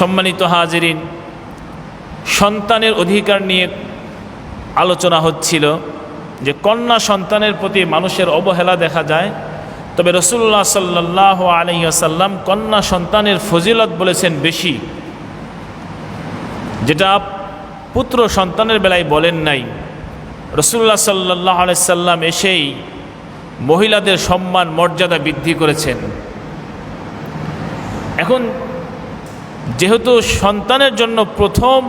সম্মানিত হাজিরিন, সন্তানের অধিকার নিয়ে আলোচনা হচ্ছিল যে কন্যা সন্তানের প্রতি মানুষের অবহেলা দেখা যায়। তবে রসুল্লাহ সাল্লাহ আলহিহাসাল্লাম কন্যা সন্তানের ফজিলত বলেছেন বেশি। যেটা পুত্র সন্তানের বেলায় বলেন নাই। রসুল্লাহ সাল্লাহ আলাইসাল্লাম এসেই মহিলাদের সম্মান, মর্যাদা বৃদ্ধি করেছেন। এখন যেহেতু সন্তানের জন্য প্রথম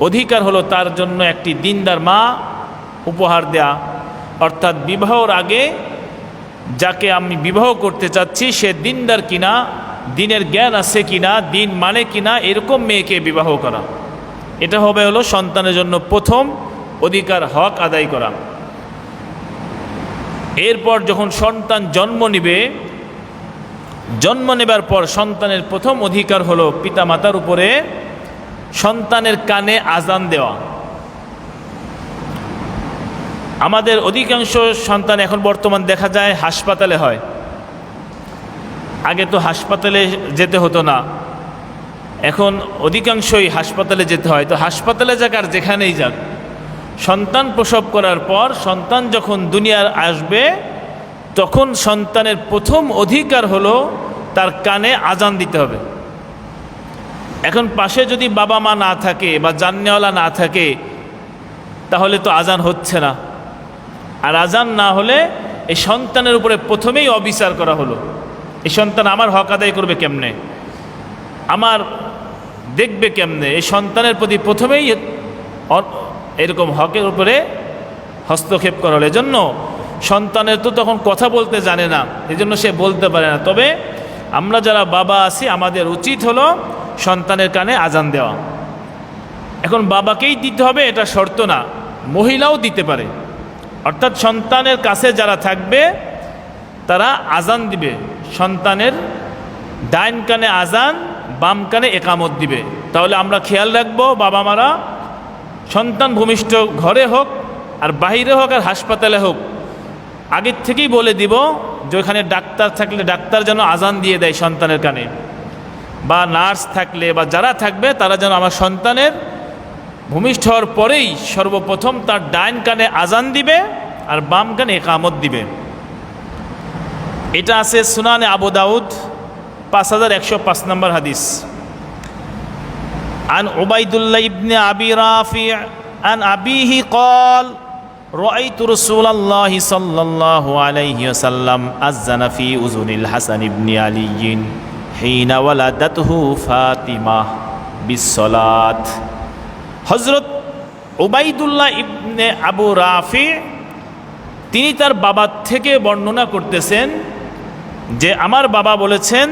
অধিকার হলো তার জন্য একটি দিনদার মা উপহার দেয়া, অর্থাৎ বিবাহর আগে যাকে আমি বিবাহ করতে চাচ্ছি, সে দিনদার কিনা, দিনের জ্ঞান আছে কিনা, দিন মানে কিনা, এরকম মেয়েকে বিবাহ করা। এটা হবে হলো সন্তানের জন্য প্রথম অধিকার, হক আদায় করা। এরপর যখন সন্তান জন্ম নিবে জন্ম নেবার পর সন্তানের প্রথম অধিকার হলো পিতামাতার উপরে সন্তানের কানে আজান দেওয়া। আমাদের অধিকাংশ সন্তান এখন বর্তমান দেখা যায় হাসপাতালে হয়। আগে তো হাসপাতালে যেতে হতো না। এখন অধিকাংশই হাসপাতালে যেতে হয়। তো হাসপাতালে যাক আর যেখানেই যাক, সন্তান প্রসব করার পর সন্তান যখন দুনিয়ার আসবে তখন সন্তানের প্রথম অধিকার হলো তার কানে আজান দিতে হবে। এখন পাশে যদি বাবা মা না থাকে বা জান্নেওয়ালা না থাকে, তাহলে তো আজান হচ্ছে না। আর আজান না হলে এই সন্তানের উপরে প্রথমেই অবিচার করা হলো। এই সন্তান আমার হক আদায় করবে কেমনে? আমার দেখবে কেমনে? এই সন্তানের প্রতি প্রথমেই এরকম হকের উপরে হস্তক্ষেপ করা হলো। এজন্য সন্তানের তো তখন কথা বলতে জানে না, এজন্য সে বলতে পারে না। তবে আমরা যারা বাবা আছি, আমাদের উচিত হলো সন্তানের কানে আজান দেওয়া। এখন বাবাকেই দিতে হবে, এটা শর্ত না। মহিলাও দিতে পারে। অর্থাৎ সন্তানের কাছে যারা থাকবে, তারা আজান দিবে। সন্তানের ডাইন কানে আজান, বাম কানে একামত দিবে। তাহলে আমরা খেয়াল রাখব বাবা মারা সন্তান ভূমিষ্ঠ ঘরে হোক, আর বাহিরে হোক, আর হাসপাতালে হোক আগের থেকেই বলে দিব যে ওখানে ডাক্তার থাকলে ডাক্তার যেন আজান দিয়ে দেয় সন্তানের কানে বা নার্স থাকলে বা যারা থাকবে তারা যেন আমার সন্তানের ভূমিষ্ঠ হওয়ার পরেই সর্বপ্রথম তার ডাইন কানে আজান দিবে আর বাম কানে একামত দিবে এটা আছে সুনানে আবু দাউদ পাঁচ হাজার একশো পাঁচ নম্বর হাদিস عن عبيد الله بن أبي رافع عن أبيه قال রাইতু রাসূলুল্লাহি সাল্লাল্লাহু আলাইহি ওয়াসাল্লাম আযানা ফি উযুনিল হাসান ইবনে আলী হিনা ওয়ালাদাতহু ফাতিমা বিসসালাত। হযরত উবাইদুল্লাহ ইবনে আবু রাফি, তিনি তার বাবার থেকে বর্ণনা করতেছেন যে আমার বাবা বলেছেন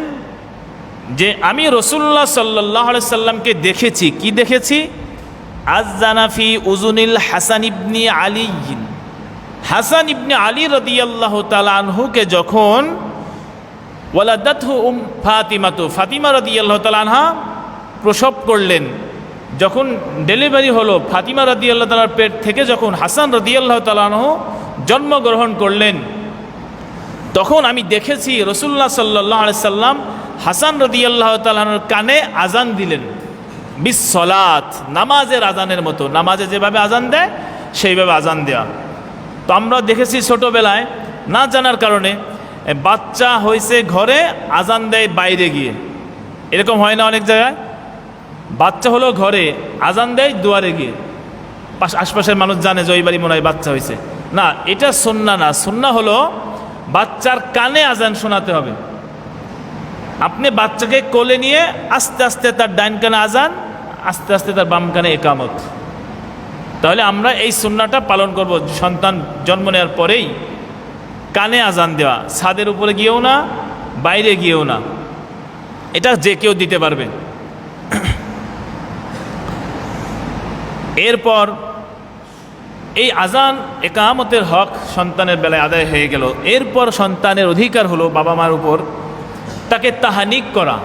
যে আমি রসুল্লাহ সাল্লাহ সাল্লামকে দেখেছি। কি দেখেছি? আজ জানাফি উজুনিল হাসান ইবনি আলী হাসান ইবনে আলী রদিয়াল্লাহ তালানহুকে যখন ওয়ালাদাতহু উম ফাতিমাতু, ফাতিমা রদিয়াল্লাহ তালানহা প্রসব করলেন, যখন ডেলিভারি হলো, ফাতিমা রদিয়াল্লাহ তালার পেট থেকে যখন হাসান রদিয়াল্লাহ তালানহ জন্মগ্রহণ করলেন, তখন আমি দেখেছি রসুল্লাহ সাল্লাহ সাল্লাম হাসান রদিয়াল্লাহ তালানোর কানে আজান দিলেন। বিশ্বলাত নামাজের আজানের মতো। নামাজে যেভাবে আজান দেয়, সেইভাবে আজান দেওয়া তো আমরা দেখেছি ছোটোবেলায়, না জানার কারণে বাচ্চা হয়েছে ঘরে আজান দেয় বাইরে গিয়ে। এরকম হয় না অনেক জায়গায়? বাচ্চা হলো ঘরে আজান দেয় দুয়ারে গিয়ে। পাশ আশপাশের মানুষ জানে যে ওই বাড়ি মনে হয় বাচ্চা হয়েছে না, এটা সন্না না। সন্না হলো বাচ্চার কানে আজান শোনাতে হবে। আপনি বাচ্চাকে কোলে নিয়ে আস্তে আস্তে তার ডাইন কানে আজান আস্তে আস্তে তার বাম কানে একামত। তাহলে আমরা এই সুন্নাটা পালন করব, সন্তান জন্ম নেওয়ার পরেই। কানে আজান দেওয়া, ছাদের উপরে গিয়েও না, বাইরে গিয়েও না। এটা যে কেউ দিতে পারবে। এরপর এই আজান একামতের হক সন্তানের বেলায় আদায় হয়ে গেল। এরপর সন্তানের অধিকার হলো বাবা মার উপর। তাকে তাহানিক করা।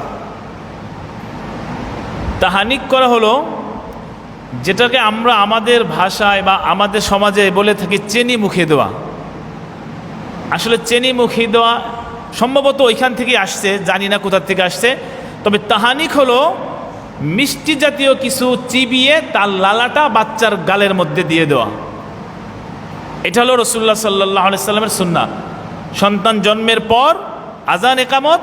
তাহানিক করা হলো, যেটাকে আমরা আমাদের ভাষায় বা আমাদের সমাজে বলে থাকি চেনি মুখে দেওয়া। আসলে চেনি মুখে দেওয়া সম্ভবত ওইখান থেকে আসছে, জানি না কোথার থেকে আসছে। তবে তাহানিক হলো, মিষ্টি জাতীয় কিছু চিবিয়ে তার লালাটা বাচ্চার গালের মধ্যে দিয়ে দেওয়া। এটা হলো রসুল্লাহ সাল্লাহ সাল্লামের সুন্না সন্তান জন্মের পর আজান একামত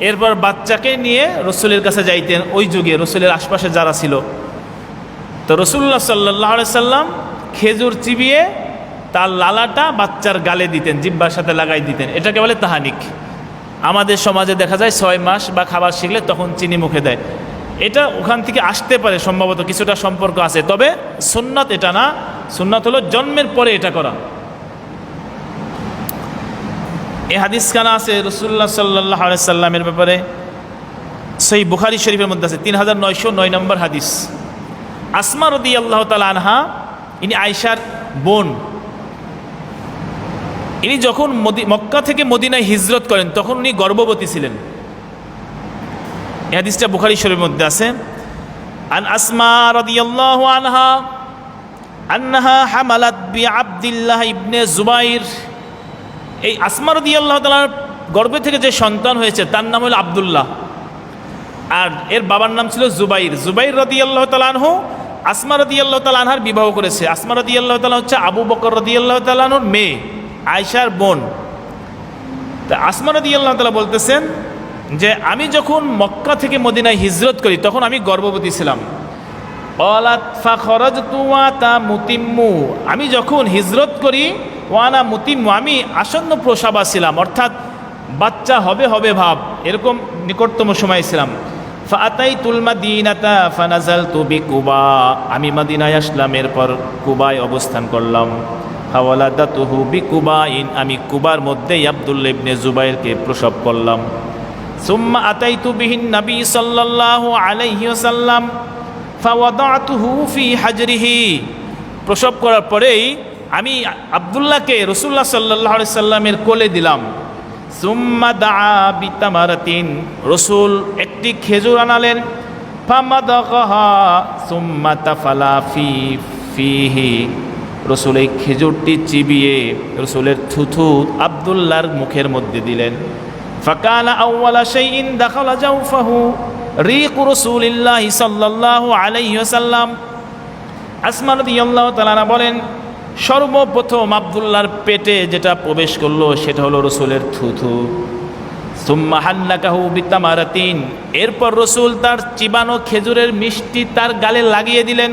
এরপর বাচ্চাকে নিয়ে রসুলের কাছে যাইতেন ওই যুগে, রসুলের আশপাশে যারা ছিল। তো রসুল্লাহ সাল্লাহ সাল্লাম খেজুর চিবিয়ে তার লালাটা বাচ্চার গালে দিতেন, জিব্বার সাথে লাগাই দিতেন। এটাকে বলে তাহানিক। আমাদের সমাজে দেখা যায় ছয় মাস বা খাবার শিখলে তখন চিনি মুখে দেয়। এটা ওখান থেকে আসতে পারে, সম্ভবত কিছুটা সম্পর্ক আছে। তবে সুন্নাত এটা না। সুন্নাত হলো জন্মের পরে এটা করা। এই হাদিস খানা আছে রসুল্লাহ সাল্লাহ সাল্লামের ব্যাপারে। সেই বুখারি শরীফের মধ্যে আছে তিন হাজার নয়শো নয় নম্বর হাদিস। আসমা রদি আল্লাহ তালা আনহা, ইনি আয়সার বোন। ইনি যখন মক্কা থেকে মদিনায় হিজরত করেন, তখন উনি গর্ভবতী ছিলেন। হাদিসটা বুখারি শরীফের মধ্যে আছে। আন আসমা রাদিয়াল্লাহু আনহা আন্নাহা হামালাত বি আব্দুল্লাহ ইবনে জুবাইর। এই আসমা আল্লাহ তালার গর্ভে থেকে যে সন্তান হয়েছে, তার নাম হলো আব্দুল্লাহ। আর এর বাবার নাম ছিল জুবাইর। জুবাইর রাদিয়াল্লাহু তাআলা আনহু আসমা রাদিয়াল্লাহু তাআলা আনহার বিবাহ করেছে। আসমা রদি আল্লাহ তাআলা হচ্ছে আবু বকর রাদিয়াল্লাহু তাআলা আনহুর মেয়ে, আয়শার বোন। তা আসমা রাদিয়াল্লাহু তাআলা বলতেছেন যে, আমি যখন মক্কা থেকে মদিনায় হিজরত করি, তখন আমি গর্ভবতী ছিলাম। আমি যখন হিজরত করি ওয়ানা মুতিম্মু আমি আসন্ন প্রসাবা ছিলাম, অর্থাৎ বাচ্চা হবে হবে ভাব, এরকম নিকটতম সময় ছিলাম। ফাতাই তুলমা দিনাতা ফানাজাল তুবি কুবা আমি মাদিনায় আসলাম, এরপর কুবায় অবস্থান করলাম। হাওয়ালাদা তুহু বি কুবা ইন আমি কুবার মধ্যেই আবদুল্লা ইবনে জুবাইরকে প্রসব করলাম। সুম্মা আতাইতু বিহিন নবী সাল্লাল্লাহু আলাইহি ওয়াসাল্লাম, ফাওয়াদাতুহু ফি হাজরিহি, প্রসব করার পরেই আমি আবদুল্লাহকে রসুল্লাহ সাল্লাহ সাল্লামের কোলে দিলাম। সুম্মা দা বিতামারাতিন। রসুল একটি খেজুর আনালেন। সুম্মা ফি রসুল এই খেজুরটি চিবিয়ে রসুলের থুথু আবদুল্লাহর মুখের মধ্যে দিলেন। জাওফাহু রিক আলাইহি ওয়াসাল্লাম। আসমা রাদিয়াল্লাহু তাআলা বলেন সর্বপ্রথম আবদুল্লাহর পেটে যেটা প্রবেশ করল, সেটা হলো রসুলের থুথু। সুম্মা বিতামারাতিন। এরপর রসুল তার চিবানো খেজুরের মিষ্টি তার গালে লাগিয়ে দিলেন।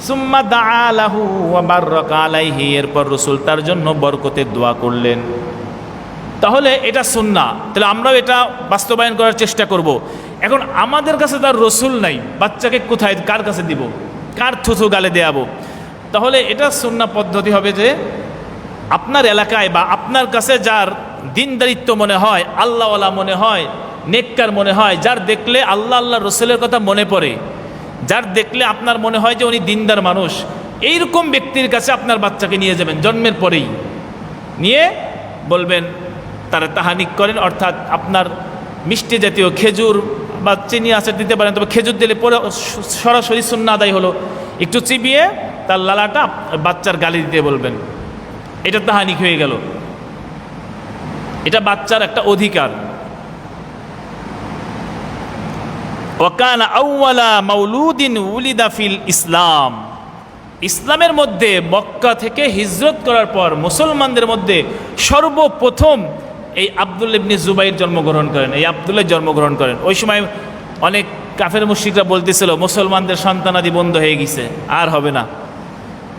সুম্মা দা আলাহু আবার আলাইহি। এরপর রসুল তার জন্য বরকতের দোয়া করলেন। তাহলে এটা সুন্না। তাহলে আমরাও এটা বাস্তবায়ন করার চেষ্টা করব। এখন আমাদের কাছে তার রসুল নাই। বাচ্চাকে কোথায়, কার কাছে দিব? কার থুথু গালে দেয়াবো? তাহলে এটা সুন্না পদ্ধতি হবে যে আপনার এলাকায় বা আপনার কাছে যার দিনদারিত্ব মনে হয়, আল্লাহওয়ালা মনে হয়, নেককার মনে হয়, যার দেখলে আল্লাহ আল্লাহ রসুলের কথা মনে পড়ে, যার দেখলে আপনার মনে হয় যে উনি দিনদার মানুষ, এইরকম ব্যক্তির কাছে আপনার বাচ্চাকে নিয়ে যাবেন জন্মের পরেই। নিয়ে বলবেন, তারা তাহানিক করেন, অর্থাৎ আপনার মিষ্টি জাতীয় খেজুর বা চিনি আচার দিতে পারেন, তবে খেজুর দিলে পরে সরাসরি শূন্য আদায় হলো। একটু চিবিয়ে তার লালাটা বাচ্চার গালি দিতে বলবেন। এটা তাহানিক হয়ে গেল। এটা বাচ্চার একটা অধিকার। ওকান আউওয়ালা মাউলুদিন উলিদা ফিল ইসলাম। ইসলামের মধ্যে মক্কা থেকে হিজরত করার পর মুসলমানদের মধ্যে সর্বপ্রথম এই আবদুল ইবনি জুবাইর জন্মগ্রহণ করেন। এই আবদুল্লাহ জন্মগ্রহণ করেন। ওই সময় অনেক কাফের মুশিকরা বলতেছিল, মুসলমানদের সন্তানাদি বন্ধ হয়ে গেছে, আর হবে না।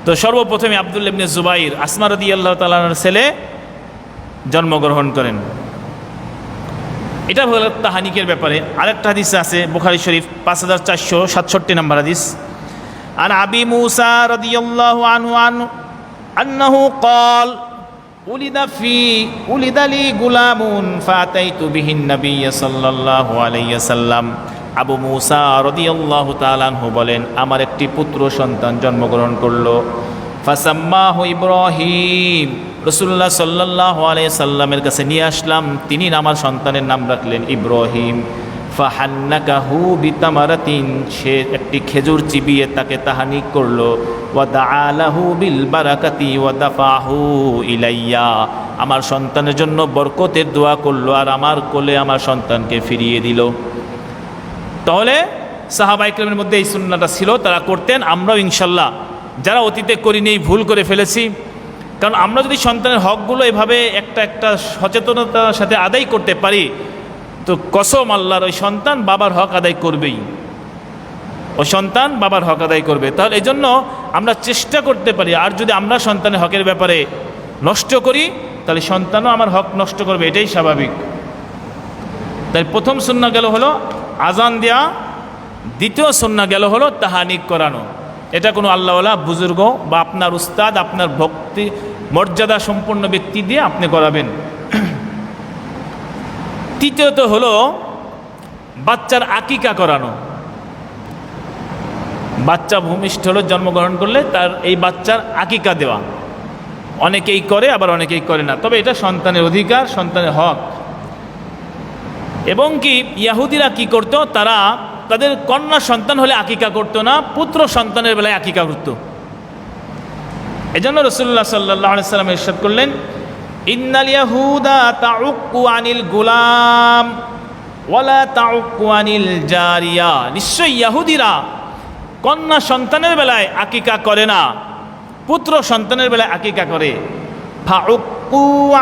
তো সর্বপ্রথমে আবদুল ইবনে জুবাইর আসমার রদি আল্লাহ তালার ছেলে জন্মগ্রহণ করেন এটা হলো তাহানিকের ব্যাপারে আরেকটা হাদিস আছে বুখারি শরীফ পাঁচ হাজার চারশো সাতষট্টি নম্বর হাদিস عن أبي موسى رضي الله عنه عنه أنه قال ولد في ولد لي غلام فأتيت به النبي صلى الله عليه وسلم আবু মুসা রদিয়াল্লাহু তালানহু বলেন, আমার একটি পুত্র সন্তান জন্মগ্রহণ করল। ফাসাম্মাহু ইব্রাহিম। রসুল্লাহ সাল্লাহ আলাই সাল্লামের কাছে নিয়ে আসলাম। তিনি আমার সন্তানের নাম রাখলেন ইব্রাহিম। ফাহান্নাকাহু বিতামারাতিন। সে একটি খেজুর চিবিয়ে তাকে তাহানি করল। ওয়াদা আলাহু বিল বারাকাতি ওয়াদাফাহু ইলাইয়া। আমার সন্তানের জন্য বরকতের দোয়া করল আর আমার কোলে আমার সন্তানকে ফিরিয়ে দিল। তাহলে সাহাবা ইকরামের মধ্যে এই সুন্নাটা ছিল, তারা করতেন। আমরাও ইনশাল্লাহ, যারা অতীতে করিনি, ভুল করে ফেলেছি। কারণ আমরা যদি সন্তানের হকগুলো এভাবে একটা একটা সচেতনতার সাথে আদায় করতে পারি, তো কসম আল্লাহর, ওই সন্তান বাবার হক আদায় করবেই। ও সন্তান বাবার হক আদায় করবে। তাহলে এই জন্য আমরা চেষ্টা করতে পারি, আর যদি আমরা সন্তানের হকের ব্যাপারে নষ্ট করি, তাহলে সন্তানও আমার হক নষ্ট করবে, এটাই স্বাভাবিক। তাই প্রথম শূন্য গেল হলো আজান দেয়া দ্বিতীয় সুন্না গেল হলো তাহানিক করানো। এটা কোনো আল্লাহওয়ালা, বুজুর্গ বা আপনার উস্তাদ, আপনার ভক্তি, মর্যাদা সম্পন্ন ব্যক্তি দিয়ে আপনি করাবেন। তৃতীয়ত হলো বাচ্চার আকিকা করানো। বাচ্চা ভূমিষ্ঠ হলো, জন্মগ্রহণ করলে তার এই বাচ্চার আকিকা দেওয়া। অনেকেই করে, আবার অনেকেই করে না। তবে এটা সন্তানের অধিকার, সন্তানের হক। এবং কি ইয়াহুদিরা কি করতো? তারা তাদের কন্যা সন্তান হলে আকিকা করতো না, পুত্র সন্তানের বেলায় আকিকা করতো। এই জন্য রসুল্লাহ সাল্লাহ সাল্লাম ইরশাদ করলেন, ইন্নাল ইয়াহুদা তাউক্কু আনিল গুলাম ওয়ালা তাউক্কু আনিল জারিয়া। নিশ্চয়ই ইয়াহুদিরা কন্যা সন্তানের বেলায় আকিকা করে না, পুত্র সন্তানের বেলায় আকিকা করে। ফাউক্কু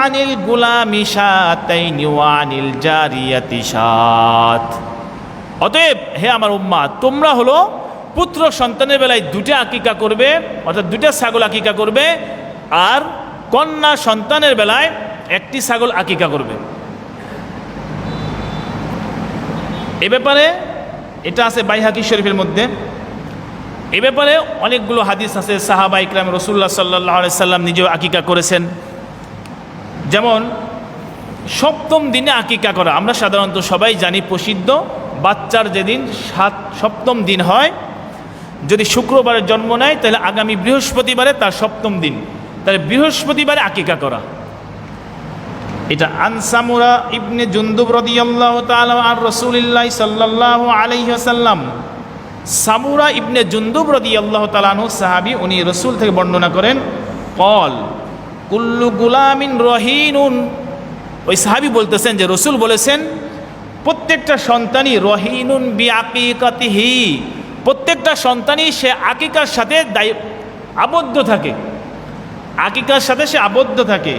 আনিল গুলামি শাতাইনি ওয়া আনিল জারিয়াতি শাত। অতএব হে আমার উম্মা তোমরা হলো পুত্র সন্তানের বেলায় দুটা আকিকা করবে, অর্থাৎ দুটা ছাগল আকিকা করবে, আর কন্যা সন্তানের বেলায় একটি ছাগল আকিকা করবে। এ ব্যাপারে এটা আছে বাইহাকি শরীফের মধ্যে। এ ব্যাপারে অনেকগুলো হাদিস আছে, সাহাবা ইকরাম রসুল্লাহ সাল্লাহ সাল্লাম নিজেও আকিকা করেছেন। যেমন, সপ্তম দিনে আকিকা করা, আমরা সাধারণত সবাই জানি প্রসিদ্ধ, বাচ্চার যেদিন সাত, সপ্তম দিন হয়, যদি শুক্রবারে জন্ম নেয়, তাহলে আগামী বৃহস্পতিবারে তার সপ্তম দিন। তাহলে বৃহস্পতিবারে আকিকা করা। এটা আনসামুরা ইবনে জুন্দুব রদিয়াল্লাহ তাআলা আর রসুলিল্লাহ সাল্লাল্লাহু আলাইহি ওয়াসাল্লাম। সামুরা ইবনে জুন্দুব রদিয়াল্লাহ তাআলাহু সাহাবী, উনি রসুল থেকে বর্ণনা করেন, কল কুল্লু গুলামিন রহিনুন। ওই সাহাবী বলতেছেন যে, রসুল বলেছেন, প্রত্যেকটা সন্তানই রহিনুন বি আকিকাতিহি প্রত্যেকটা সন্তানই সে আকিকার সাথে দায়ী, আবদ্ধ থাকে। আকিকার সাথে সে আবদ্ধ থাকে।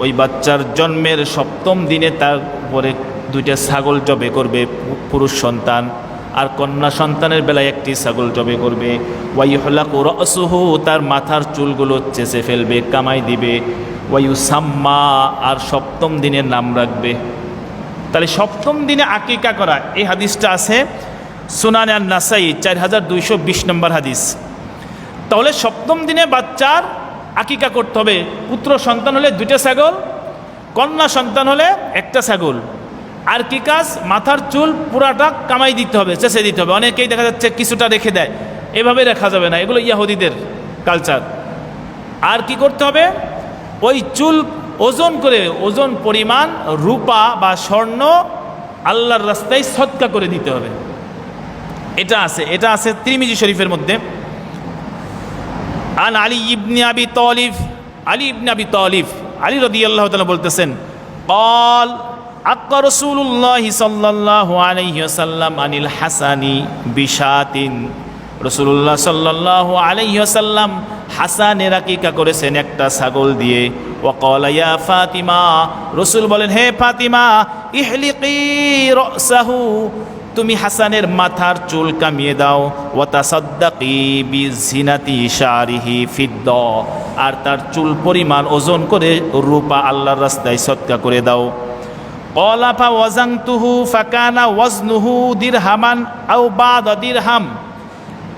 ওই বাচ্চার জন্মের সপ্তম দিনে তার উপরে দুইটা ছাগল জবে করবে পুরুষ সন্তান। আর কন্যা সন্তানের বেলায় একটি ছাগল জবে করবে। ওয়াইহলাকু রসুহু, তার মাথার চুলগুলো চেঁচে ফেলবে, কামাই দিবে। ওয়াইউ সাম্মা আর সপ্তম দিনের নাম রাখবে। তাহলে সপ্তম দিনে আকিকা করা, এই হাদিসটা আছে সুনান আর নাসাই চার হাজার দুইশো বিশ নম্বর হাদিস। তাহলে সপ্তম দিনে বাচ্চার আকিকা করতে হবে। পুত্র সন্তান হলে দুইটা ছাগল, কন্যা সন্তান হলে একটা ছাগল। আর কি কাজ? মাথার চুল পুরাটা কামাই দিতে হবে চেষে দিতে হবে। অনেকেই দেখা যাচ্ছে কিছুটা রেখে দেয়, এভাবে রাখা যাবে না। এগুলো ইয়াহুদিদের কালচার আর কি করতে হবে? ওই চুল ওজন করে, ওজন পরিমাণ, রূপা বা স্বর্ণ আল্লাহর রাস্তায় সৎকা করে দিতে হবে। এটা আছে এটা আছে ত্রিমিজি শরীফের মধ্যে। আন আলী ইবনে আবি তলিফ আলী ইবনে আবি তলিফ আলী রদি আল্লাহ বলতেছেন কল আক্কা রসুল্লাহ সাল্লাহ আলাইসাল্লাম আনিল হাসানি বিশাতিন। রসুল্লাহ সাল্লাহ আলাইসাল্লাম হাসানের আকিকা করেছেন একটা ছাগল দিয়ে। ওয়াকলাইয়া ফাতিমা, রসুল বলেন, হে ফাতিমা, ইহলিকি রসাহু, তুমি হাসানের মাথার চুল কামিয়ে দাও। ওয়াতা সদ্দাকি বিজিনাতি শারিহি ফিদ্দ, আর তার চুল পরিমাণ ওজন করে রূপা আল্লাহর রাস্তায় সৎকা করে দাও। কলাফা ওয়াজাং তুহু ফাকানা ওয়াজনুহু দিরহামান আও বাদ দিরহাম।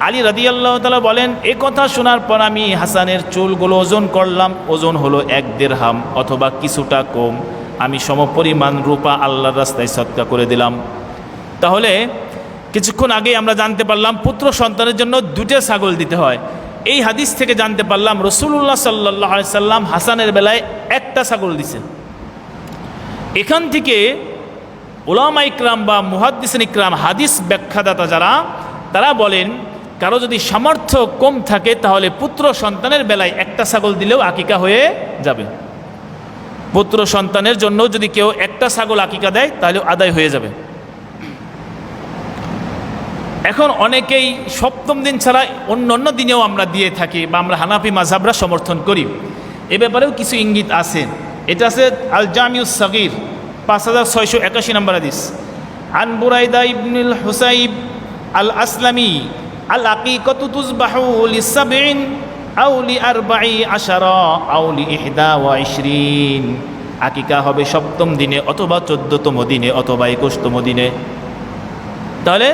আলী রাদিয়াল্লাহ তালা বলেন, এ কথা শোনার পর আমি হাসানের চুলগুলো ওজন করলাম, ওজন হলো এক দেড়হাম অথবা কিছুটা কম। আমি সমপরিমাণ রূপা আল্লাহর রাস্তায় সৎকা করে দিলাম। তাহলে কিছুক্ষণ আগে আমরা জানতে পারলাম, পুত্র সন্তানের জন্য দুটো ছাগল দিতে হয়। এই হাদিস থেকে জানতে পারলাম রসুল্লাহ সাল্লাহ সাল্লাম হাসানের বেলায় একটা ছাগল দিছে। এখান থেকে ওলামা ইকরাম বা মুহাদ্দিসিন ইকরাম হাদিস ব্যাখ্যাদাতা যারা, তারা বলেন, কারও যদি সামর্থ্য কম থাকে, তাহলে পুত্র সন্তানের বেলায় একটা ছাগল দিলেও আকিকা হয়ে যাবে। পুত্র সন্তানের জন্য যদি কেউ একটা ছাগল আকিকা দেয় তাহলে আদায় হয়ে যাবে। এখন অনেকেই সপ্তম দিন ছাড়া অন্য অন্য দিনেও আমরা দিয়ে থাকি বা আমরা হানাফি মাঝাবরা সমর্থন করি। এ ব্যাপারেও কিছু ইঙ্গিত আছে। এটা আছে আল জামিউস সাগির, পাঁচ হাজার ছয়শো একাশি নম্বর হাদিস। আন বুরাইদা ইবনুল হুসাইব আল আসলামি আল আকিকতু তুজবাহু লিসাবিন আও লি আরবাই আশারা আও লি ইহদা ওয়া ইশরিন। আকিকা হবে সপ্তম দিনে অথবা চোদ্দতম দিনে অথবা একুশতম দিনে। তাহলে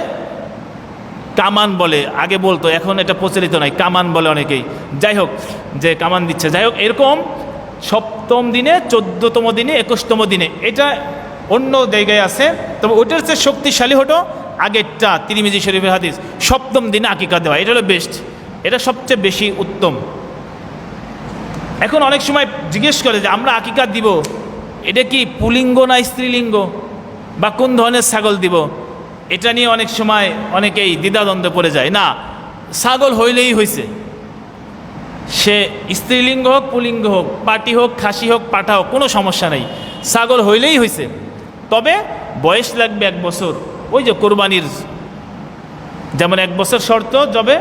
কামান বলে, আগে বলতো, এখন এটা প্রচলিত নাই, কামান বলে অনেকেই। যাই হোক, যে কামান দিচ্ছে, যাই হোক, এরকম সপ্তম দিনে, চোদ্দতম দিনে, একুশতম দিনে। এটা অন্য জায়গায় আছে। তবে ওইটার চেয়ে শক্তিশালী হতো আগেরটা, তিরিমিজি শরীফের হাদিস। সপ্তম দিনে আকিকা দেওয়া, এটা হলো বেস্ট এটা সবচেয়ে বেশি উত্তম। এখন অনেক সময় জিজ্ঞেস করে যে, আমরা আকিকা দিব, এটা কি পুলিঙ্গ না স্ত্রীলিঙ্গ? বা কোন ধরনের ছাগল দিব? এটা নিয়ে অনেক সময় অনেকেই দ্বিধাদ্বন্দ্বে পড়ে যায়। না, ছাগল হইলেই হয়েছে সে স্ত্রীলিঙ্গ হোক, পুলিঙ্গ হোক, পাটি হোক, খাসি হোক পাঠা হোক, কোনো সমস্যা নেই। ছাগল হইলেই হয়েছে তবে বয়স লাগবে এক বছর। ওই যে কোরবানির যেমন এক বছর শর্ত যবে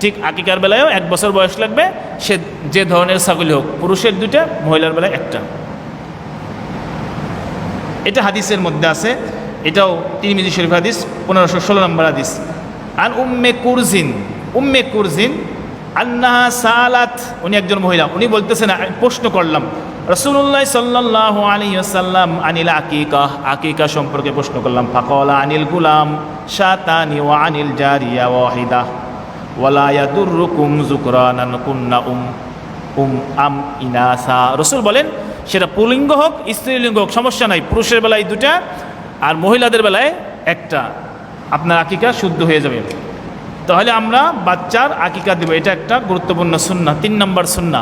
ঠিক আকিকার বেলায়ও এক বছর বয়স লাগবে। সে যে ধরনের ছাগলই হোক, পুরুষের দুইটা, মহিলার বেলায় একটা। এটা হাদিসের মধ্যে আছে। এটাও তিরমিজি শরীফ হাদিস, পনেরোশো ষোলো নম্বর হাদিস। আর উম্মে কুরজিন উম্মে কুরজিন আন্নাহা সালাত, উনি একজন মহিলা, উনি বলতেছেন প্রশ্ন করলাম রসুল্লাহ সাল্লাহ আলী আসাল্লাম আনিল আকিকা আকিকা সম্পর্কে প্রশ্ন করলাম, ফাকলা আনিল গুলাম শাতানি ওয়া আনিল জারিয়া ওয়াহিদা ওয়ালা ইয়াদুররুকুম যুকরানান কুন্না উম উম, আম ইনাসা। রসুল বলেন, সেটা পুলিঙ্গ হোক, স্ত্রীলিঙ্গ হোক, সমস্যা নাই, পুরুষের বেলায় দুটা আর মহিলাদের বেলায় একটা। আপনার আকিকা শুদ্ধ হয়ে যাবে। তাহলে আমরা বাচ্চার আকিকা দেবো। এটা একটা গুরুত্বপূর্ণ সুন্না, তিন নম্বর সুন্না।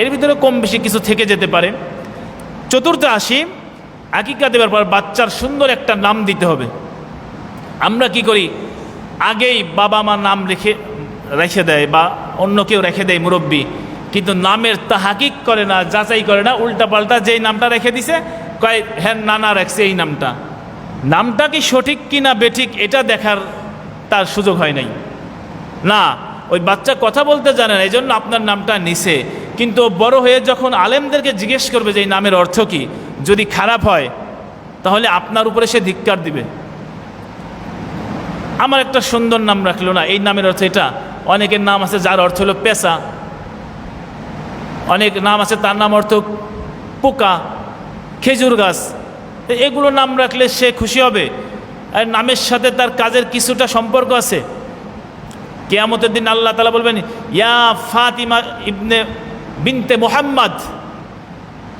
এর ভিতরে কম বেশি কিছু থেকে যেতে পারে। চতুর্থ আসি, আকিকা দেওয়ার পর বাচ্চার সুন্দর একটা নাম দিতে হবে। আমরা কি করি? আগেই বাবা মা নাম রেখে রেখে দেয় বা অন্য কেউ রেখে দেয় মুরব্বী। কিন্তু নামের তাহাকিক করে না, যাচাই করে না, উল্টাপাল্টা যেই নামটা রেখে দিছে, কয় হ্যাঁ নানা রাখছে এই নামটা। নামটা কি সঠিক কি না বেঠিক, এটা দেখার তার সুযোগ হয় নাই। না, ওই বাচ্চা কথা বলতে জানে না এই জন্য আপনার নামটা নিছে। কিন্তু বড় হয়ে যখন আলেমদেরকে জিজ্ঞেস করবে যে এই নামের অর্থ কি, যদি খারাপ হয়, তাহলে আপনার উপরে সে ধিক্কার দিবে। আমার একটা সুন্দর নাম রাখল না, এই নামের অর্থ এটা। অনেকের নাম আছে যার অর্থ হলো পেশা অনেক নাম আছে তার নাম অর্থ পোকা, খেজুর গাছ। এগুলো নাম রাখলে সে খুশি হবে। নামের সাথে তার কাজের কিছুটা সম্পর্ক আছে। কেয়ামতের দিন আল্লাহ তালা বলবেন, ইয়া ফাতিমা ইবনে বিনতে মোহাম্মদ।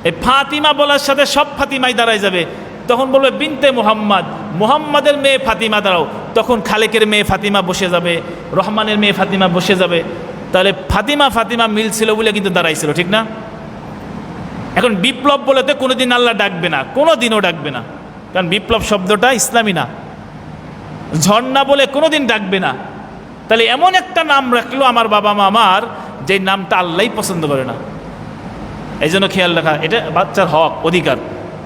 এই ফাতিমা বলার সাথে সব ফাতিমাই দাঁড়ায় যাবে। তখন বলবে, বিনতে মোহাম্মদ, মোহাম্মদের মেয়ে ফাতিমা দাঁড়াও। তখন খালেকের মেয়ে ফাতিমা বসে যাবে, রহমানের মেয়ে ফাতিমা বসে যাবে। তাহলে ফাতিমা ফাতিমা মিলছিল বলে কিন্তু দাঁড়াইছিল, ঠিক না? এখন বিপ্লব বলে তো কোনোদিন আল্লাহ ডাকবে না কোনো দিনও ডাকবে না। কারণ বিপ্লব শব্দটা ইসলামী না। ঝর্ণা বলে কোনোদিন ডাকবে না। তাহলে এমন একটা নাম রাখল আমার বাবা মা আমার যে নামটা আল্লাহ পছন্দ করে না। এই জন্য খেয়াল রাখা, এটা বাচ্চার হক, অধিকার।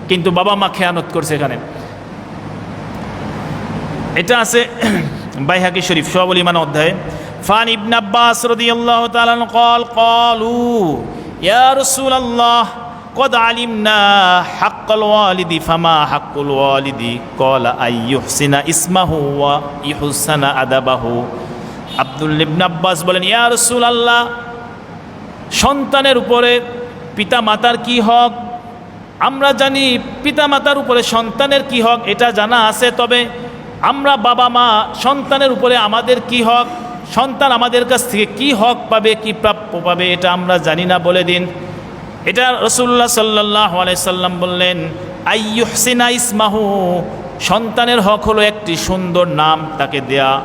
কিন্তু বাবা মা খেয়ানত করছে এখানে। এটা আছে বাইহাকি শরীফ সোহাবল ইমান অধ্যায়ে। ফান ইবন আব্বাস রদি আল্লাহ কল, কলু, ইয়া রসুল আল্লাহ قد علمنا حق الوالد فما حق الوالد قال أن يحسن اسمه ويحسن أدبه আব্দুল ইবন আব্বাস বলেন ইয়া রসুল আল্লাহ সন্তানের উপরে পিতা মাতার কি হক আমরা জানি পিতা মাতার উপরে সন্তানের কি হক এটা জানা আছে তবে আমরা বাবা মা সন্তানের উপরে আমাদের কি হক সন্তান আমাদের কাছ থেকে কি হক পাবে কি প্রাপ্য পাবে এটা আমরা জানি না বলে দিন এটা রসুল্লাহ সাল্লাহ সাল্লাম বললেন, আইয়ুহসিনা ইসমাহু? সন্তানের হক হলো একটি সুন্দর নাম তাকে দেয়া।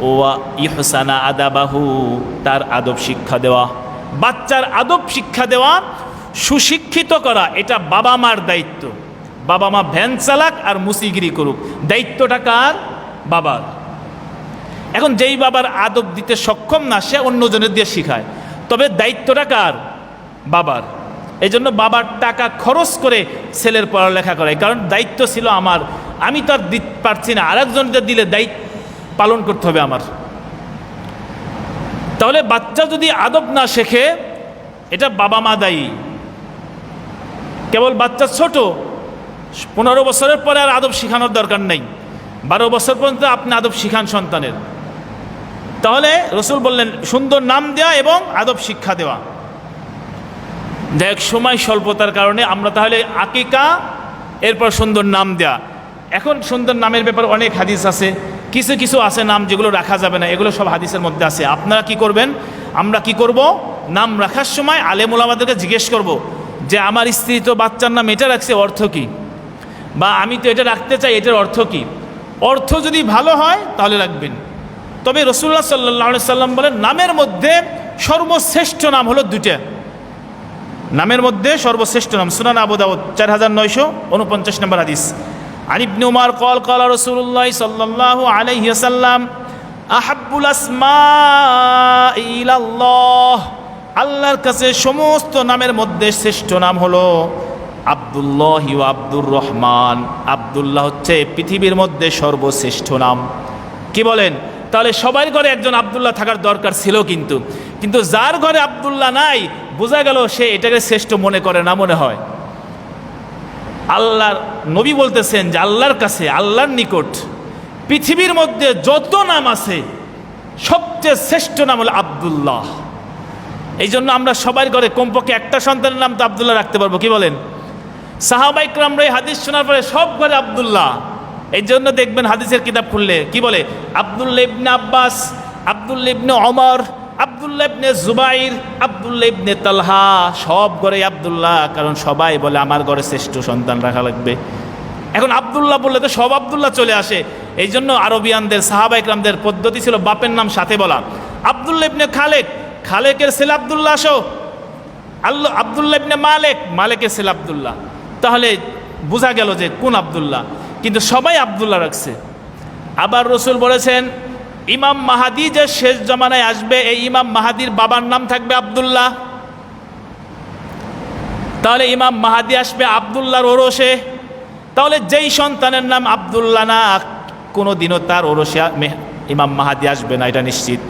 ওয়া ইহসানা আদাবাহু? তার আদব শিক্ষা দেওয়া। বাচ্চার আদব শিক্ষা দেওয়া, সুশিক্ষিত করা, এটা বাবা মার দায়িত্ব। বাবা মা ভ্যান চালাক আর মুসিগিরি করুক। দায়িত্বটা কার? বাবার। এখন যেই বাবার আদব দিতে সক্ষম না, সে অন্যজনের দিয়ে শিখায়। তবে দায়িত্বটা কার? বাবার। এই জন্য বাবার টাকা খরচ করে ছেলের পড়ালেখা করে, কারণ দায়িত্ব ছিল আমার। আমি তো আর দিতে পারছি না, আরেকজনকে দিলে দায়িত্ব পালন করতে হবে আমার। তাহলে বাচ্চা যদি আদব না শেখে, এটা বাবা মা দায়ী। কেবল বাচ্চা ছোট, পনেরো বছরের পরে আর আদব শেখানোর দরকার নেই। বারো বছর পর্যন্ত আপনি আদব শিখান সন্তানের। তাহলে রসুল বললেন, সুন্দর নাম দেওয়া এবং আদব শিক্ষা দেওয়া। দেখ, সময় স্বল্পতার কারণে আমরা তাহলে আকিকা, এরপর সুন্দর নাম দেয়া। এখন সুন্দর নামের ব্যাপারে অনেক হাদিস আছে। কিছু কিছু আছে নাম যেগুলো রাখা যাবে না, এগুলো সব হাদিসের মধ্যে আছে। আপনারা কি করবেন? আমরা কি করব? নাম রাখার সময় আলেমুল আমাদেরকে জিজ্ঞেস করব যে, আমার স্ত্রী তো বাচ্চার নাম এটা রাখছে, অর্থ কী? বা, আমি তো এটা রাখতে চাই, এটার অর্থ কী? অর্থ যদি ভালো হয়, তাহলে রাখবেন। তবে রসুল্লাহ সাল্লাহ সাল্লাম বলেন, নামের মধ্যে সর্বশ্রেষ্ঠ নাম হলো দুটা নামের মধ্যে সর্বশ্রেষ্ঠ নাম সুনান আবু দাউদ চার হাজার নয়শো উনপঞ্চাশ নম্বর হাদিস। আনিবনে উমার কল কল রসুল্লাহ সাল্লাহ আলাইহি সাল্লাম আহাব্বুল আসমা আল্লাহর কাছে সমস্ত নামের মধ্যে শ্রেষ্ঠ নাম হলো আবদুল্লাহ ইউ আব্দুর রহমান। আবদুল্লাহ হচ্ছে পৃথিবীর মধ্যে সর্বশ্রেষ্ঠ নাম। কি বলেন? তাহলে সবাই ঘরে একজন আবদুল্লাহ থাকার দরকার ছিল কিন্তু। কিন্তু যার ঘরে আবদুল্লাহ নাই, বোঝা গেল সে এটাকে শ্রেষ্ঠ মনে করে না মনে হয়। আল্লাহর নবী বলতেছেন যে আল্লাহর কাছে, আল্লাহর নিকট পৃথিবীর মধ্যে যত নাম আছে, সবচেয়ে শ্রেষ্ঠ নাম হলো আবদুল্লাহ। এই জন্য আমরা সবাই ঘরে কমপক্ষে একটা সন্তানের নাম তো আবদুল্লাহ রাখতে পারব, কি বলেন? সাহাবাইকরামরা এই হাদিস শোনার পরে সব ঘরে আবদুল্লাহ। এই জন্য দেখবেন হাদিসের কিতাব খুললে, কি বলে? আবদুল্লা ইবনে আব্বাস আবদুল্লা ইবনে অমর আবদুল্লা ইবনে জুবাইর আবদুল্লা ইবনে তালহা, সব ঘরে আবদুল্লাহ, কারণ সবাই বলে আমার ঘরে শ্রেষ্ঠ সন্তান রাখা লাগবে। এখন আবদুল্লাহ বললে তো সব আবদুল্লাহ চলে আসে। এই জন্য আরবিয়ানদের সাহাবাইকরামদের পদ্ধতি ছিল বাপের নাম সাথে বলা। আবদুল্লা ইবনে খালেক, খালেকের ছেলে আবদুল্লাহ আসো। আল্লাহ, আবদুল্লাহ ইবনে মালেক, মালেকের ছেলে আবদুল্লাহ। তাহলে বোঝা গেল যে কোন আবদুল্লাহ। কিন্তু সবাই আবদুল্লাহ রাখছে। আবার রসুল বলেছেন ইমাম মাহাদি যে শেষ জমানায় আসবে, এই ইমাম মাহাদির বাবার নাম থাকবে আবদুল্লাহ। তাহলে ইমাম মাহাদি আসবে আবদুল্লাহর ওরসে। তাহলে যেই সন্তানের নাম আবদুল্লাহ না কোনো দিনও তার ওরসে ইমাম মাহাদি আসবে না, এটা নিশ্চিত।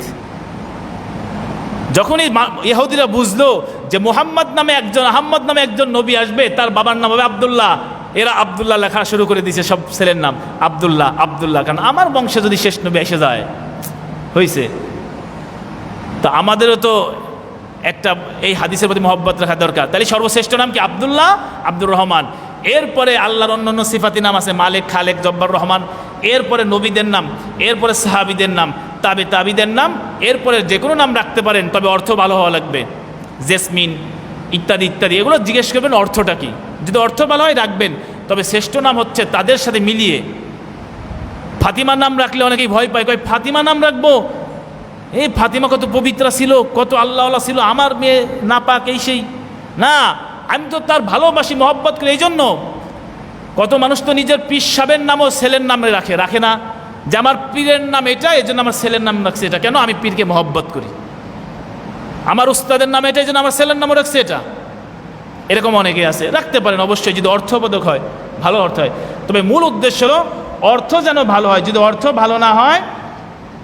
যখনই ইহুদিরা বুঝলো যে মোহাম্মদ নামে একজন, আহম্মদ নামে একজন নবী আসবে, তার বাবার নাম হবে আবদুল্লাহ। এরা আবদুল্লাহ লেখা শুরু করে দিয়েছে সব ছেলের নাম, আবদুল্লাহ আবদুল্লাহ। কারণ আমার বংশে যদি শেষ নবী এসে যায় হয়েছে তা আমাদেরও তো একটা এই হাদিসের প্রতি মহব্বত রাখা দরকার। তাহলে সর্বশ্রেষ্ঠ নাম কি? আবদুল্লাহ আব্দুর রহমান। এরপরে আল্লাহর অন্যান্য সিফাতি নাম আছে মালিক, খালেক, জব্বার রহমান। এরপরে নবীদের নাম, এরপরে সাহাবিদের নাম, তাবে তাবিদের নাম, এরপরে যে কোনো নাম রাখতে পারেন, তবে অর্থ ভালো হওয়া লাগবে। জেসমিন, ইত্যাদি ইত্যাদি। এগুলো জিজ্ঞেস করবেন অর্থটা কি? যদি অর্থ ভালো হয়, রাখবেন। তবে শ্রেষ্ঠ নাম হচ্ছে তাদের সাথে মিলিয়ে ফাতিমা নাম রাখলে অনেকেই ভয় পায়, কয় ফাতিমা নাম রাখব? এই ফাতিমা কত পবিত্রা ছিল, কত আল্লাহওয়ালা ছিল, আমার মেয়ে না পাক এই সেই। না, আমি তো তার ভালোবাসি, মহব্বত করে এই জন্য কত মানুষ তো নিজের পীর সাবের নামও ছেলের নামে রাখে রাখে না। যে আমার পীরের নাম এটা এই জন্য আমার ছেলের নাম রাখছে এটা। কেন? আমি পীরকে মহব্বত করি। আমার উস্তাদের নাম এটা এই জন্য আমার ছেলের নামও রাখছে এটা। এরকম অনেকে আছে, রাখতে পারেন অবশ্যই, যদি অর্থবোধক হয়, ভালো অর্থ হয়। তবে মূল উদ্দেশ্য হলো অর্থ যেন ভালো হয়। যদি অর্থ ভালো না হয়,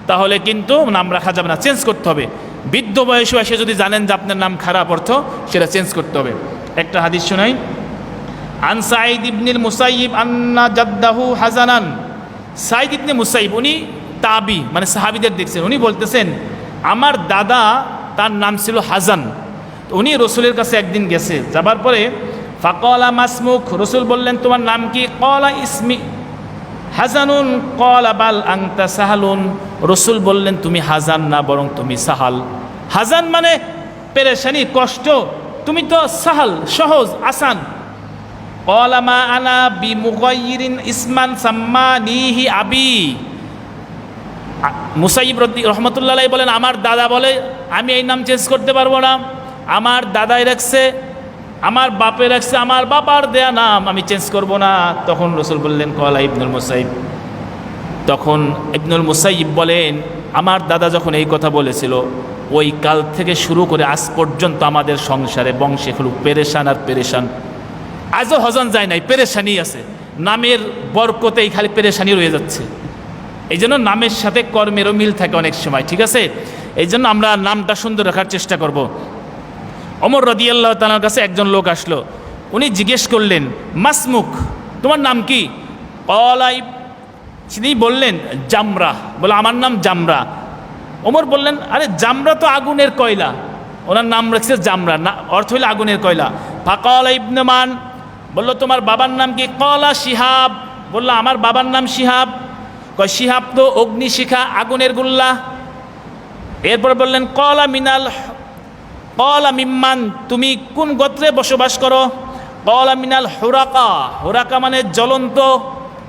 তাহলে কিন্তু নাম রাখা যাবে না, চেঞ্জ করতে হবে। বৃদ্ধ বয়সে এসে যদি জানেন যে আপনার নাম খারাপ অর্থ, সেটা চেঞ্জ করতে হবে। একটা হাদিস শোনাই। আন সাইদ ইবনিল মুসাইব আন্না জাদ্দাহু হাজানান। সাইদ ইবনে মুসাইব উনি তাবি মানে সাহাবিদের দেখছেন। উনি বলতেছেন, আমার দাদা, তার নাম ছিল হাজান। উনি রসুলের কাছে একদিন গেছে। যাবার পরে, ফাকলা মাসমুখ। রসুল বললেন, তোমার নাম কি? কলা ইসমি হাজানুন কল আবাল আংতা সাহালুন। রসুল বললেন, তুমি হাজান না, বরং তুমি সাহাল। হাজান মানে পেরেশানি, কষ্ট। তুমি তো সাহাল, সহজ, আসান। কলামা আনা বি মুগয়িরিন ইসমান সাম্মা নিহি আবি। মুসাইব রহমতুল্লাহ বলেন, আমার দাদা বলে, আমি এই নাম চেঞ্জ করতে পারব না। আমার দাদাই রাখছে আমার বাপে রাখছে আমার বাবার দেয়া নাম আমি চেঞ্জ করব না। তখন রসুল বললেন, কলা ইবনুল মুসাইব। তখন ইবনুল মুসাইব বলেন, আমার দাদা যখন এই কথা বলেছিল, ওই কাল থেকে শুরু করে আজ পর্যন্ত আমাদের সংসারে বংশে হলো পেরেশান আর পেরেশান। আজও হজন যায় নাই, পেরেশানি আছে। নামের বরকতেই খালি পেরেশানি রয়ে যাচ্ছে। এই জন্য নামের সাথে কর্মেরও মিল থাকে অনেক সময়, ঠিক আছে? এই জন্য আমরা নামটা সুন্দর রাখার চেষ্টা করব। অমর রদিয়াল্লাহ তালার কাছে একজন লোক আসলো। উনি জিজ্ঞেস করলেন মাসমুখ তোমার নাম কি? অলাই তিনি বললেন, জামরা। বলে, আমার নাম জামরা। ওমর বললেন, আরে, জামরা তো আগুনের কয়লা। ওনার নাম রাখছে জামরা, না, অর্থ হইল আগুনের কয়লা। ফাকলা ইবনমান বলল, তোমার বাবার নাম কি? কলা শিহাব। বলল, আমার বাবার নাম শিহাব। কয়, শিহাব তো অগ্নিশিখা, আগুনের গুল্লা। এরপর বললেন, কলা মিনাল কলা মিম্মান তুমি কোন গোত্রে বসবাস করো? কলা মিনাল হুরাকা। হুরাকা মানে জ্বলন্ত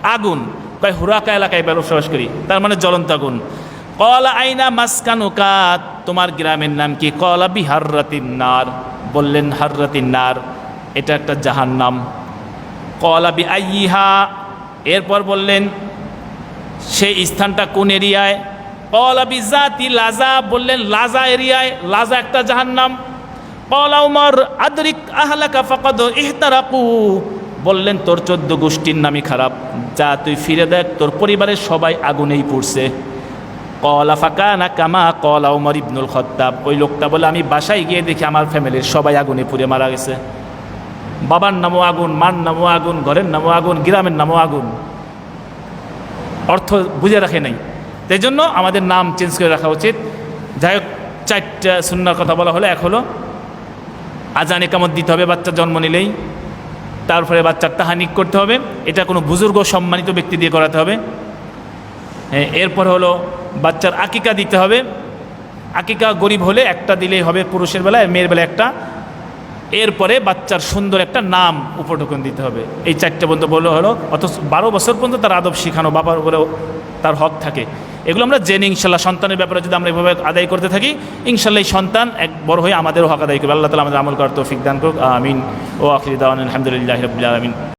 আগুন। কয় হুরাকা এলাকায় বসবাস করি। তার মানে জ্বলন্ত আগুন। কলা আইনা মাসকানুকাত তোমার গ্রামের নাম কি? কলা বি হার্রাতিন নার। বললেন হার্রাতিন নার। এটা একটা জাহান নাম কলা বি আইহা এরপর বললেন সেই স্থানটা কোন এরিয়ায়? কলা বিজাতি লাজা বললেন, লাজা এরিয়ায়, লাজা একটা জাহান্নাম। কলা উমর, আদরিক আহলাকা ফাকাদ ইহতারাকু। বললেন, তোর চোদ্দ গোষ্ঠীর নামই খারাপ। যা তুই ফিরে দেখ, তোর পরিবারের সবাই আগুনেই পড়ছে। কলা ফাঁকা না কামা কলা উমর ইবনুল খত্তাব। ওই লোকটা বলে, আমি বাসায় গিয়ে দেখি আমার ফ্যামিলির সবাই আগুনে পুড়ে মারা গেছে। বাবার নামও আগুন, মার নামও আগুন, ঘরের নামও আগুন, গ্রামের নামও আগুন। অর্থ বুঝে রাখে নাই। তাই জন্য আমাদের নাম চেঞ্জ করে রাখা উচিত। যাই হোক চারটা শূন্যর কথা বলা হলো এক হলো আজান একামত দিতে হবে বাচ্চা জন্ম নিলেই। তারপরে বাচ্চার তাহানিক করতে হবে এটা কোনো বুজুর্গ সম্মানিত ব্যক্তি দিয়ে করাতে হবে। হ্যাঁ, এরপর হলো বাচ্চার আকিকা দিতে হবে। আকিকা গরিব হলে একটা দিলেই হবে পুরুষের বেলায় মেয়ের বেলায় একটা। এরপরে বাচ্চার সুন্দর একটা নাম উপটোকন দিতে হবে। এই চারটে পর্যন্ত বলে হলো, অথচ বারো বছর পর্যন্ত তার আদব শিখানো, বাবার উপরেও তার হক থাকে। এগুলো আমরা জেনে ইনশাল্লাহ সন্তানের ব্যাপারে যদি আমরা এভাবে আদায় করতে থাকি, ইনশাল্লাহ এই সন্তান এক বড় হয়ে আমাদেরও হক আদায় করবে। আল্লাহ তালা আমাদের আমল করার তৌফিক দান করুক। আমিন। ও আখির আলহামদুলিল্লাহ রবিল্লা আলমিন।